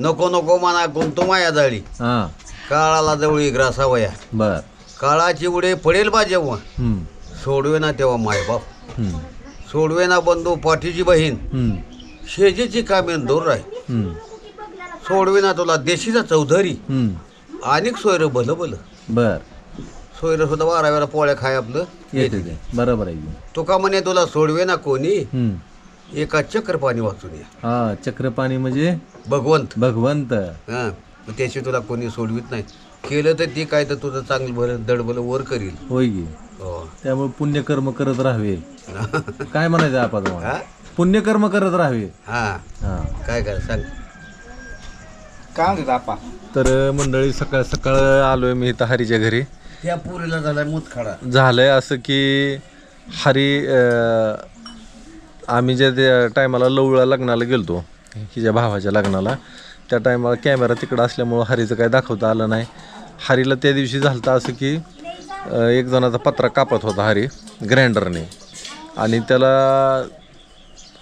नको नको म्हणा गुंतो माया जाळी. हा. काळाला जवळी ग्रासावया बर. काळाची उडे पडेल बा जेव्हा हम्म, सोडवे ना तेव्हा मायबाप हम्म, सोडवे ना बंधू पाठीची बहीण. हम्म, शेजेची कामे दूर हम्म, सोडवे ना तुला देशीचा चौधरी. हम्म. अनेक सोयरं भलं भलं. बर. सोयरं सुद्धा बाराव्याला पोळ्या खाय आपलं. येते ते. बरोबर आहे की. तुका म्हणे तुला सोडवे ना कोणी. हम्म. एका चक्र पाणी वाचून या. हा चक्रपाणी म्हणजे भगवंत. भगवंत. हा मग त्याशी तुला कोणी सोडवित नाही. केलं तर ती काय तर तुझं चांगलं भलं दडबलं वर करील. होय की. हो. त्यामुळे पुण्यकर्म करत राहावे. काय म्हणायचं आपण हा? पुण्यकर्म करत राहावे. हा. हा. काय काय सांग. काय म्हणतात आपा तर मंडळी सकाळ सकाळ आलोय मी इथं हरीच्या घरी. त्या पुरीला झाला मूत खडा झालंय असं की हरी अं, आम्ही ज्या टायमाला लवळा लग्नाला गेलतो हिच्या भावाच्या लग्नाला त्या टायमाला कॅमेरा तिकडं असल्यामुळं हरीचं काही दाखवता आलं नाही. हरीला त्या दिवशी झालं असं की एक जणाचा पत्रा कापत होता हरी ग्राइंडरने आणि त्याला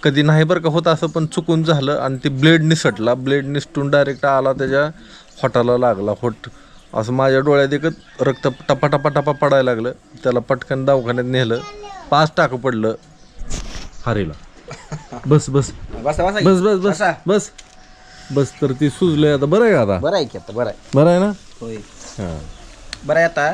कधी नाही बरं का होतं असं पण चुकून झालं आणि ते ब्लेड निसटला. ब्लेड निसटून डायरेक्ट आला त्याच्या होटाला लागला. होट असं माझ्या डोळ्यात एकच रक्त टपा टपा टपा पडायला लागलं. त्याला पटकन दवाखान्यात नेलं. पाच टाकं पडलं. हारीला बस बस. बसा बसा बस बस बस बसा. बस. बस तर ती सुजलंय आता. बरं आहे का आता? बरं आहे की आता बरं आहे. बरं आहे ना? होय. हां. बरं आहे आता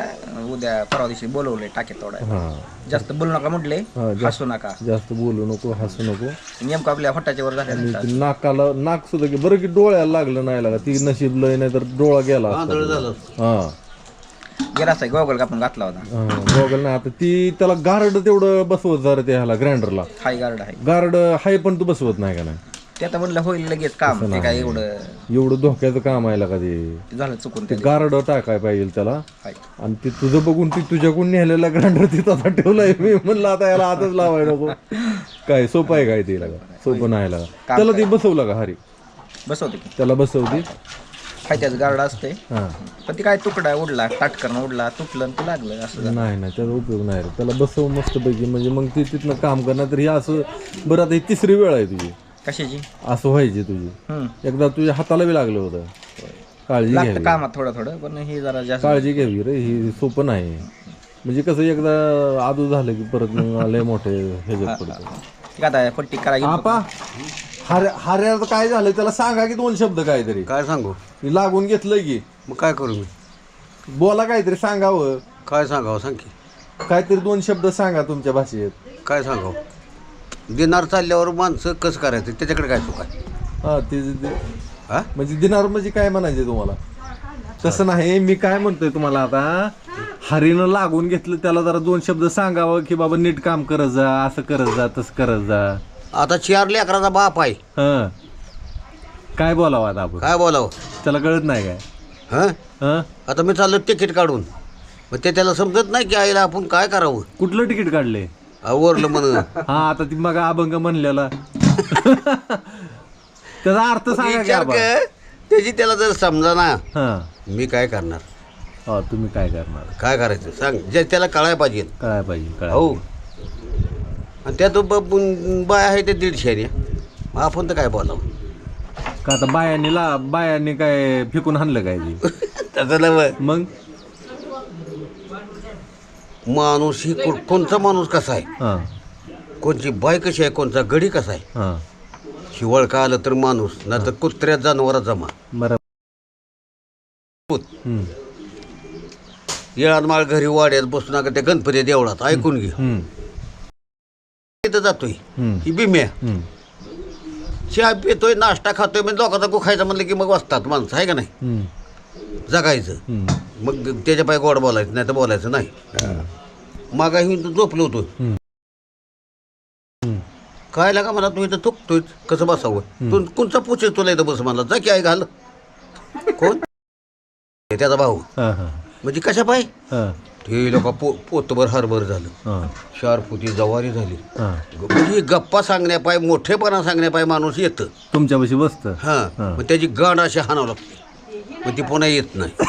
उद्या परवा दिवशी बोलवले टाके तोडाय हां. जास्त बोलू नका म्हटले हा, जास्त- हसू नका. जास्त बोलू नको हसू नको. नेमकं आपल्या हॉटाच्या वर आणि ते नाकाला नाक सुद्धा की बरं की डोळ्याला लागलं नाही लागा ती नशीब लय नाही तर डोळा गेला असता. झालं. हा. गेला असता गोगल कापून घातला होता. गॉगल नाही आता ती त्याला गार्ड तेवढं बसवत जा रे त्या ह्याला ग्राइंडरला. हाय गार्ड आहे. गार्ड हाय पण तू बसवत नाही का नाही? ते आता म्हणलं होईल लगेच काम ते काय एवढं एवढं धोक्याचं काम आहे का ते? ते झालं चुकून ते ते गार्ड टाकाय पाहिजे त्याला. हाय. आणि ते तुझं बघून ती तुझ्याकडून नेलेला ग्राइंडर तिथं आता ठेवलाय. मी म्हणलं आता याला आताच लावाय नको. काय सोपं आहे काय ते लागा सोपं नाही लागा त्याला ते बसवलं का हरी? बसवते की. त्याला बसवती? हाय त्याचं गार्ड असते हां. पण ते काय तुकडा उडला ताटकरण उडला तुटलं आणि ते लागलं असं झालं. नाही नाही त्याचा उपयोग नाही रे. त्याला बसव मस्त पैकी म्हणजे मग ती तिथनं काम करणार तर ही असं बरं आता ही तिसरी वेळ आहे तुझी. कशाची? असं व्हायची तुझी. हम्म. एकदा तुझ्या हाताला बी लागलं होतं. काळजी लागतं घ्यावी. कामात थोडं थोडं पण हे जरा जास्त काळजी घ्यावी रे ही सोपं नाही. म्हणजे कसं एकदा आदू झालं की परत मग लय मोठे ह्याच्यात पडतं. ठीक आहे, आता पट्टी करायची आपा. हार हार्याचं काय झालं त्याला सांगा की दोन शब्द काहीतरी. काय सांगू? मी लागून घेतलंय की. मग काय करू मी? बोला काहीतरी सांगावं. काय सांगावं सांग की. काहीतरी दोन शब्द सांगा तुमच्या भाषेत. काय सांगावं? दिनार चालल्यावर माणसं कसं करायचं? त्याच्याकडे काय चुक आहे? हा ते ते- हा? म्हणजे दिनार म्हणजे काय म्हणायचे तुम्हाला? तसं नाही मी काय म्हणतोय तुम्हाला आता? हरीनं लागून घेतलं त्याला जरा दोन शब्द सांगावं की बाबा नीट काम करत जा असं करत जा तसं करत जा. आता चार लेकराचा बाप आहे. हं. काय बोलावं आता आपण? काय बोलावं? त्याला कळत नाही काय? हं? हं? आता मी चाललो तिकीट काढून. मग ते त्याला समजत नाही की आईला आपण काय करावं. कुठलं तिकीट काढले? आवरलं म्हण हा आता ती मग अभंग म्हणलेला. त्याचा अर्थ सांगा की विचार आबा. कर. त्याची त्याला जर समजा ना हा. मी काय करणार? हा तुम्ही काय करणार? काय करायचं? सांग. जे त्याला कळायला पाहिजे. कळायला पाहिजे हो. आणि त्यात ब- ब- बाय आहे ते दीडशेने. मग आपण तर काय बोलावं? का आता बायांनी ला बायांनी काय फेकून आणलं काय ते? त्याचं नव मग? माणूस ही को- कोणचा माणूस कसा आहे? हा. कोणची बाय कशी आहे? कोणचा गडी कसा आहे? हा. हिवाळ का आलं तर माणूस ना तर कुत्र्या जनावरात जमा. बरं. हम्म, येळात माळ घरी वाड्यात बसू नका त्या गणपती देवळात ऐकून घे. हम्म, तिथं जातोय. ही बिम्या. चहा पितोय नाश्ता खातोय म्हणजे लोकांचा गो खायचा म्हणलं की मग वाचतात माणसं आहे का नाही? जगायचं. मग त्याच्या पाय गोड बोलायचं नाही तर बोलायचं नाही. मागा येऊन तू झोपलो होतो. काय लागा मला तू इथं थुकतोय कसं बसावं? तू कोणचा पुचे तुला इथं बस मला जा की आई घाल. कोण? त्याचा भाऊ म्हणजे कशा पाय? हां ते लोक पो पोतभर हरभर झालं. हां. चार फुटी जवारी झाली. म्हणजे गप्पा सांगण्यापाय मोठेपणा सांगण्यापाय माणूस येतं. तुमच्यापाशी बसतं. हा. मग त्याची गांड अशी हाणावं लागते. मग ती पुन्हा येत नाही.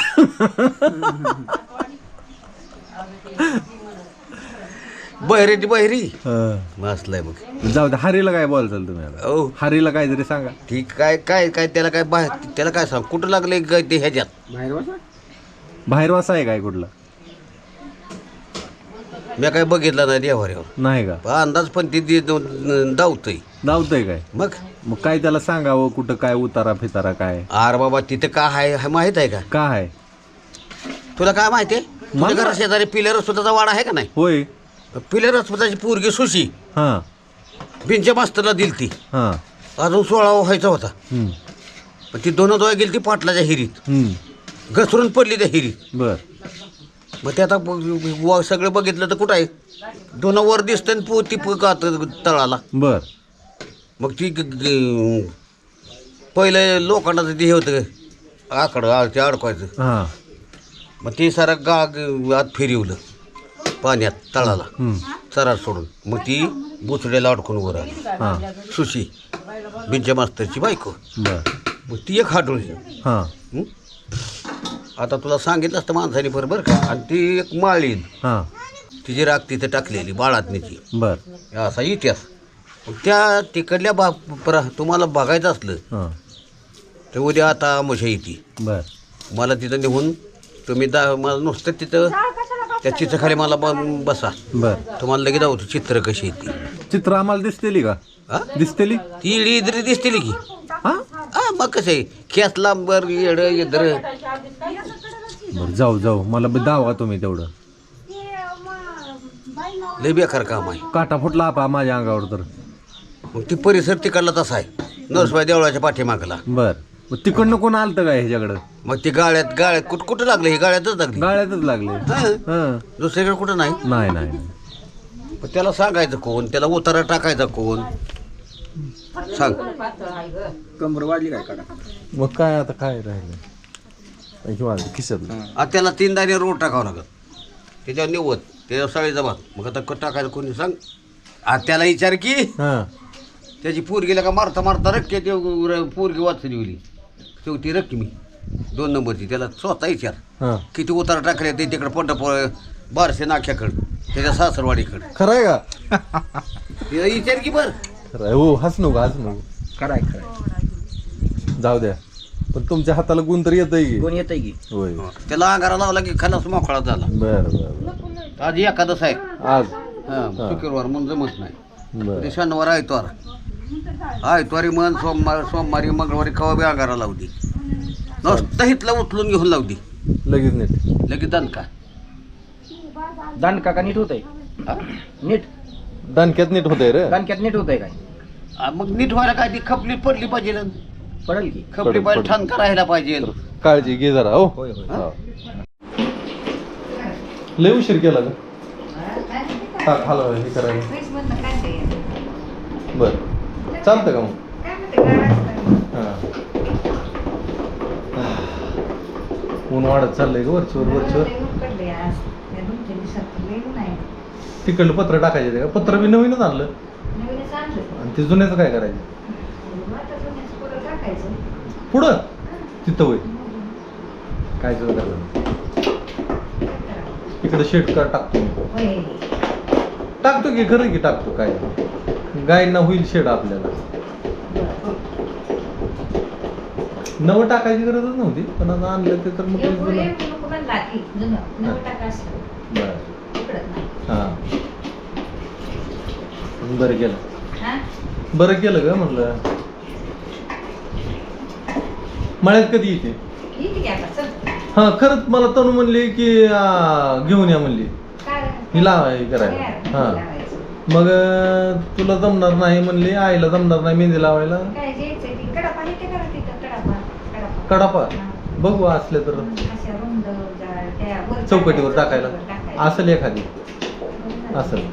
बहिरी ती बहिरी. हां. मग असलाय मग. जाऊ दे हरीला काय बोलचाल तुम्ही आता? हो हरीला काहीतरी सांगा. ठीक काय काय काय त्याला काय बाहेर त्याला काय सांग? कुठं लागले काय ते ह्याच्यात? बाहेर वासा आहे काय कुठला? मी काय बघितलं नाही देवाऱ्यावर. नाही का? अंदाज पण ती ती दावतय. धावतंय काय? मग? मग काय त्याला सांगावं? कुठं काय उतारा फितारा काय? आर बाबा तिथं का आहे हे माहीत आहे का? का आहे तुला काय माहिती आहे? तुझ्या मला- घरा शेजारी पिलेर स्वतःचा वाडा आहे का नाही? होय. पिलेर स्वतःची पोरगी सुशी. हां. बिंच्या मास्तरला दिलती हां. अजून सोळा व्हायचा होता. हम्म, पण ती दोन दोया गेली ती पाटलाच्या हिरीत. हम्म. घसरून पडली त्या हिरीत. बर. मग ते आता ब- व- सगळं बघितलं तर कुठं आहे? दोन वर दिसतं आणि पो ती प- तळाला. बर. मग ती ग- ग- पहिलं लोकांना ते हे होतं आकडं आ- ते अडकवायचं. हां. मग ते सारं गा ग- आत फिरवलं पाण्यात तळाला. सरार सोडून. मग ती बुचड्याला अडकून वर आली. हां. सुशी बिंच्या मास्तरची बायको. बर. मग ती एक हाडोळी हां. हं? आता तुला सांगितलं असतं माणसाने बरोबर का? आणि ती एक माळीन हां. तिची राग तिथे टाकलेली बाळातनीची. बर. असा इतिहास. मग त्या तिकडल्या बा प्र तुम्हाला बघायचं असलं हां. तर उद्या आता आमोशा येते. बर. मला तिथं निघून तुम्ही दा मला नुसतं तिथं त्या चित्राखाली मला ब- बसा. बर. तुम्हाला लगेच दावतो चित्र कशी येते चित्र आम्हाला दिसतेली का? हा? दिसतेली? ती इडी इद्री दिसतील की. हां? हा मग कसं आहे? खेस लांबर येड इद्र बरं जाऊ जाऊ. मला बी दावा तुम्ही तेवढं. लय बेकार काम आहे. काटा फुटला आपा माझ्या अंगावर तर. मग ती परिसर तिकडला तसा आहे. नरसबाई देवळाच्या पाठीमागला. बर. मग तिकडनं कोण आलतं काय ह्याच्याकडं? मग ती गाळ्यात गाळ्यात कुठं कुठं लागलं? ही गाळ्यातच लागली. गाळ्यातच लागले. हा. हां. दुसरीकडे कुठं नाही? नाही नाही नाही. पण त्याला सांगायचं कोण? त्याला उतारा टाकायचा कोण? सांग. कंबर वाढली काय काढा मग काय आता काय राहिलं? किंवा खिशात आता त्याला तीन दाणे रोड टाकावं लागत त्याच्यावर निवत त्याच्यावर सगळे जमा मग आता क- टाकायचं कोणी सांग? आता त्याला विचार की हां. त्याची पोरगीला का मारता मारता रक्के ते पोरगी वाचली गेली शेवटी रक्की मी. दोन नंबरची त्याला स्वतः विचार. हां. किती उतारा टाकले ते तिकडे पंढरपूर बारशे नाख्याकडं त्याच्या सासरवाडीकडं. खरं आहे का? तिला विचार की बरं. खरं आहे हो हस नको हस नको. खराय खराय. जाऊ द्या. पण तुमच्या हाताला गुण तर येतंय की. कोण येतंय की. होय. त्याला अंगारा लावला की खलास मोकळा झाला. बर बर आज एकादश आहे आज? हा शुक्रवार म्हणून जमत नाही. बर. ते शनिवार आयतवार. आयतवारी म्हण सोमवार सोमवारी मंगळवारी कवा बी अंगारा लावली नुसतं हितलं उचलून घेऊन लावली लगेच नीट. लगेच दणका. दांडका का नीट होतंय? नीट? दणक्यात नीट होतंय रे. दांडक्यात नीट होतंय काय? आ, मग नीट व्हायला काय ती खपली पडली पाहिजे ना. पडेल की? खपली पडेल, पाहिजे पडेल. ठणका राहायला पाहिजे. काळजी घे जरा हो. होय होय. हा. लय उशीर केला का हा हलवा हे करायला. बर. चालतं का मग? हा. ऊन वाढत चाललंय का वरचीवर वरचीवर. तिकडलं पत्र टाकायचे ते का? पत्र बी नवीनच आणलं. आणि ते जुन्याचं काय करायचं? पुढं? तिथं होय. काय करणार इकडे शेट का टाकतो. टाकतो की खरं की टाकतो काय? गायना होईल शेड आपल्याला. नवं टाकायची गरजच नव्हती पण आता आणलं ते तर मग. हा. बरं केलं. बरं केलं का म्हटलं मळ्यात कधी येते? हा खरंच मला तनू म्हणली की आ, घेऊन या म्हणली. हिला हे करायला. हा. मग अं, तुला जमणार नाही म्हणली आईला जमणार नाही मेहंदी लावायला? कडापा बघू असले तर. चौकटीवर टाकायला. असेल एखादी. असेल.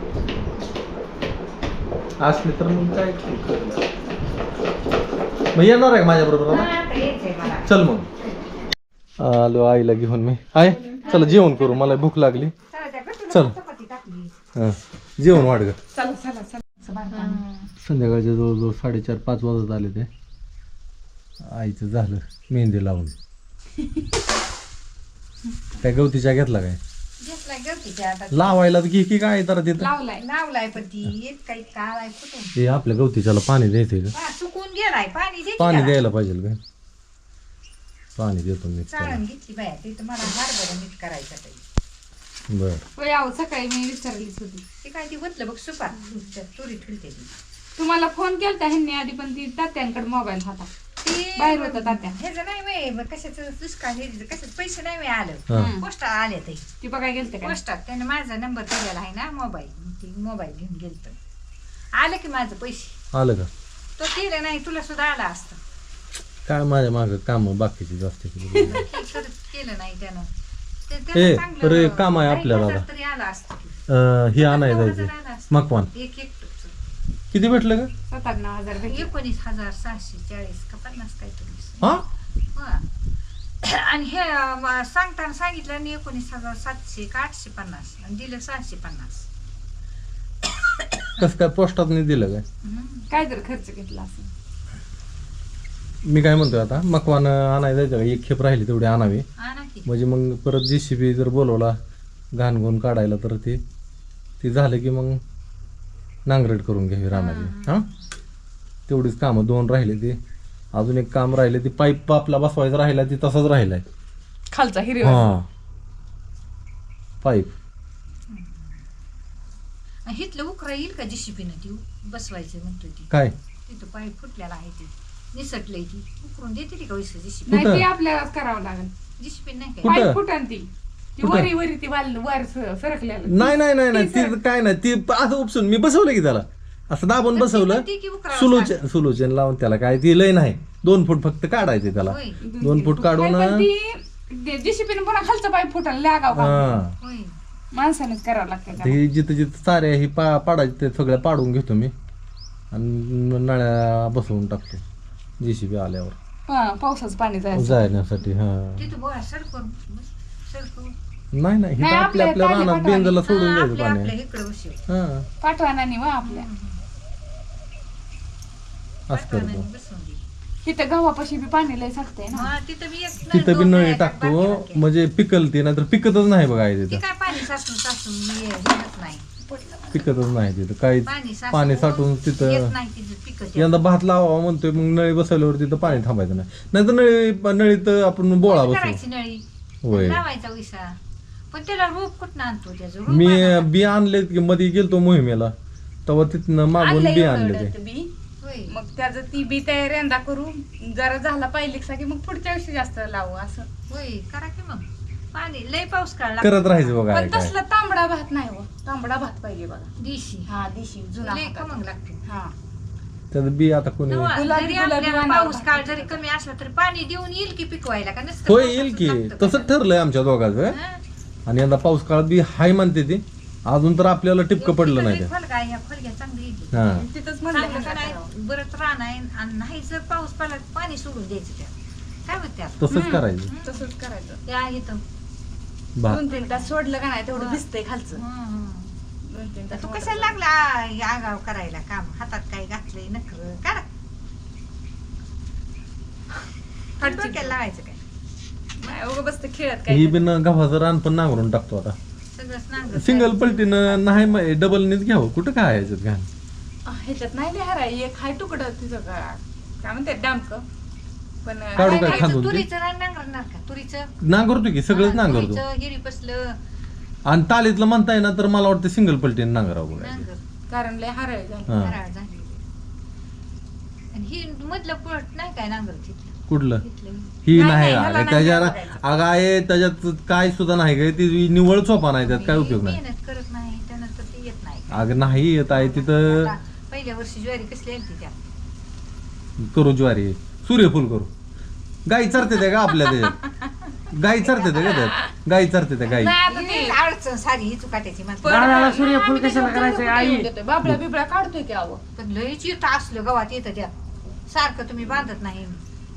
असली तर मग काय मग येणार आहे माझ्या बरोबर चल मग. आलो आईला घेऊन मी. आहे? चला जेवण करू. मला भूक लागली. चल हा. जेवण वाढ ग. संध्याकाळच्या जवळजवळ साडेचार पाच वाजत आले ते. आईचं झालं. मेहंदी लावून. काय गवतीच्या घेतला काय? घेतलाय गवतीच्या आता. लावायला तर घे की काय तर तिथं. लावलाय लावलाय पण ती. येत काही काळाय कुठून? हे आपल्या गवतीच्याला पाणी द्यायचंय का हा, सुकून गेलाय. पाणी दे की पाणी त्याला. द्यायला पाहिजे का पाणी देतो मी चाळून घेतली बाया ते तर मला हरभरा नीट करायचं काही बर. होय अहो सकाळी मी विचारलीच होती. ते काय ती होतलं बघ सुपार. त्या चोरी ठेवते ती. तुम्हाला फोन केलता ह्यांनी आधी पण ती तात्यांकडे मोबाईल होता. ती बाहेर होता तात्या. ह्याचं नाही कशाचं दुष्काळ हे कशाच पैसे नाही मी आलं ते. ती बघाय गेलते काय पोस्टात त्याने माझा नंबर दिलेला आहे ना मोबाईल. ती मोबाईल घेऊन गेलत. आलं की माझं पैसे. आलं का? तो केलं नाही तुला सुद्धा आला असतं. काय माझ्या माग काम बाकीची जास्त हे करत केलं नाही त्यानं. ते- ए, त्यानं चांगलं अरे, काम आहे आपल्याला आता. तरी आलं असतं की. हे जायचं. मकवान. एक एक. किती भेटलं हजार भेटले. एकोणीस हजार सहाशे चाळीस का पन्नास काहीतरी हा? हा. आणि हे अं, सांगताना सांगितलं आणि एकोणीस हजार सातशे का आठशे पन्नास आणि दिलं सहाशे पन्नास. कसं काय पोस्टात नाही दिलं काय? हम्म. काय तर खर्च घेतला असं मी काय म्हणतोय आता मकवान आणाय जायचं का? एक खेप राहिली तेवढी आणावी. आणा की. म्हणजे मग परत जी सी बी जर बोलवला घाण घोण काढायला तर ते ते झालं की मग नांगरट करून घ्यावी रानाची. हा. तेवढीच कामं दोन राहिले ते. अजून एक काम राहिले ते पाईप आपला बसवायचा राहिला ते तसाच राहिलाय. खालचा हिरवा. हा. पाईप. आणि हिथलं उकरा येईल का जीसीपीनं ती बसवायचं म्हणतो ती. काय? तिथं पाय फुटलेला आहे ती. निसटलंय ती. उकरून देते ती का वैसे जीसीपी नाही? ती आपल्याला करावं लागेल. जीसीपी नाही काय? कुठं? फुटन ती. ती कुठं? वरी वरी ती वाल वर स- सरकलेलं. नाही नाही नाही नाही. ती काय नाही ती असं उपसून. मी बसवलं की त्याला. असं दाबून ती बसवलं. की सुलोचन सुलोचन लावून त्याला काय ती लय नाही. दोन फूट फक्त काढायचे त्याला. होय. दोन फूट काढून पण ती जेसीपीने पुन्हा खालचा पाय फुटायला लागाव का? हा. होय. माणसानेच करावं लागतं त्याला. ते जिथं जिथं चाऱ्या ही पा पाडायचे ते सगळ्या पाडून घेतो मी. आणि नळ्या बसवून टाकतो. जेसीबी आल्यावर. हा पावसाचं पाणी जायचं. जाण्यासाठी हा. तिथं बोळा नाही नाही नाही, आपल्या आपल्या रानात. बेंजला सोडून द्यायचं आपल्या आपल्या पाणी इकडे बसव हा. पाठवानानी वा आपल्या. असं करतो दे. इथं गव्हापाशी बी पाणी लय साठतंय ना. हा, तिथं मी एक तिथं बी दोन नळी नळ्या टाकतो बाकी राहते. म्हणजे पिकल ते नाहीतर पिकतच नाही बघा हे ती तिथं. काय पाणी साचून साचून मी येत नाही. पिकतच नाही तिथं. काही पाणी साचून पाणी साठवून तिथं येत नाही तिथं पिकत यंदा भात लावा म्हणतोय मग नळी बसवल्यावर तिथं पाणी थांबायचं नाही. नाही तर नळी नळीत आपण बोळा बसवू. करायची नळी? होय. लावायचा विसा. पण त्याला रोप कुठं आणतो? त्याचं रोप मी. बी आणले की मध्ये गेलतो मोहिमेला. तेव्हा तिथनं मागून बी आणले ते. बी. होय. मग त्याचं ती बी तयारी यंदा करू. जरा झाला पाहिजे की मग पुढच्या वर्षी जास्त लावू असं. होय करा की मग. पाणी लय पाऊस काढला. करत राहायचं बघा पण काय तसला तांबडा भात नाही हो. तांबडा भात पाहिजे बघा. दिशी. हा दिशी. जुना लय लागते. हा. त्यात बी आता कोणी तेव्हा गुलाबी- जरी गुलाबी आपल्याला वाणाला पाऊस काळ जरी कमी असला तरी पाणी देऊन येईल की पिकवायला का नसतं? होय पावसाचं येईल की. लागतं तसंच का? ठरलंय आमच्या दोघांचं हा? आणि यंदा पाऊस काळ बी हाय म्हणते ती. अजून तर आपल्याला टिपकं पडलं नाही तिथं ते आहे, ह्या खोलग्या चांगली येते हा. तिथंच चांगलं म्हणलं का नाही? बरंच रान आहे आणि नाही जर पाऊस पडला तर पाणी सोडून द्यायचं काय म्हणते त्यात? तसंच करायचं. तसंच करायचं. भात दोन तीन तास सोडलं का नाही तेवढं. भिजतंय खालचं. हं. दोन तीन तास तू मोटर कशाला लागला? आगाव करायला काम. हातात काय घातलंय? नखर काढा. हटची. डोक्याला लावायचं काय? नाही उगं बसतं खेळत ही काय बिन गव्हाचं रान पण नांगरून टाकतो आता. सगळंच नांगर सिंगल पलटीनं नाही डबल नीच घ्यावं. कुठं काय याच्यात घाण? ह्याच्यात नाही लिहार आहे. एक हाय तुकडं तिचं का काय म्हणते डामक. पण काढू काय काय नाही, खांदून तर ते? तुरीचं रान नांगरणार का? तुरीचं? नांगरतो की सगळंच हा, नांगरतो. तुरीचं हिरी पसलं. आणि तालीतलं म्हणताय ना तर मला वाटतं सिंगल पलटीनं नांगरावं नांगर कारण लय हार आहे झालं. हा. फराळ झाली. आणि ही मधलं पळत नाही काय नांगर तिथलं कुठलं? ही नाही, नाही नाही, ह्याला अगं नाही त्याच्या. अगं आहे त्याच्यात काय सुद्धा नाही ग. ती निवळ चोपा नाही त्यात काय उपयोग नाही. मेहनत करत नाही त्यानंतर ते येत नाही. अगं नाही येत आहे तिथं आता पहिल्या वर्षी ज्वारी कसली आली करू ज्वारी. सूर्यफूल करू. गाई चरते त्या का आपल्या त्याच्यात. गाई चरते त्या का त्यात? गाई चरते त्या गाई. नाही आता ते आवड अडचण सारी ही चुकाट्याची म्हणते दादाला सूर्यफूल कशाला करायचंय आई? बाबळा बिबळा काढतोय की आवं पण लईच येतं असलं गवात येतं त्यात सारखं तुम्ही बांधत नाही.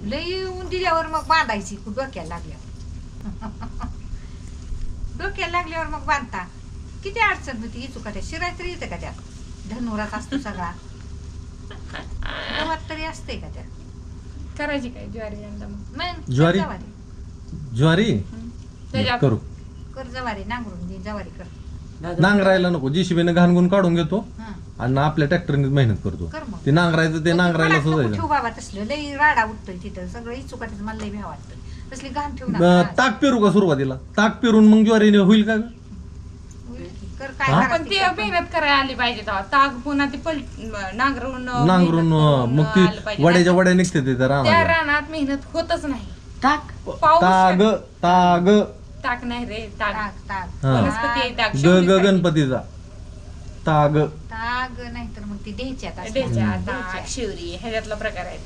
लई येऊन दिल्यावर मग बांधायची कु- डोक्याला लागल्यावर डोक्याला लागल्यावर मग बांधता. किती अडचण होती ही चुकाट्या शिराय तरी येतं का त्यात धनुरात असतो सगळा. गवात तरी असते का त्यात करायची काय ज्वारी यंदा मग? मग ज्वारी? जवारी ज्वारी त्याच्या करू कर जवारी नांगरून दे जवारी कर नांगरायला नको जीसीबीने घाणगुण काढून घेतो हं. आणि आपल्या ट्रॅक्टरने मेहनत करतो कर मग. ते नांगरायचं ते नांगरायला नको सुद्धा बाबा तसलं लई राडा उठतोय तिथं सगळं मला लई भ्या वाटतं तसली घाण ठेवू ब- नका ताक पेरू का सुरुवातीला ताक पेरून मग ज्वारीने होईल का ग? होईल की. कर काय हा? करायचं पण ते ते कर. मेहनत करायला आली पाहिजे तेव्हा ताग पुन्हा ती पल नांगरून नांगरून मेहनत अं, करून मग आलं ती पाहिजे. वड्याच्या वड्या निघते ते त्या. रानात मेहनत होतच नाही टाक पाऊस ताग ताग ताक नाही रे ताग ताक ताक हा. वनस्पती आहे ताक ग शेवटी ग पाहिजे. गणपतीचा. ताग ताग नाही तर मग ती. ढेच्या द्यायच्या. ताक शिवरी ह्याच्यातला प्रकार आहे.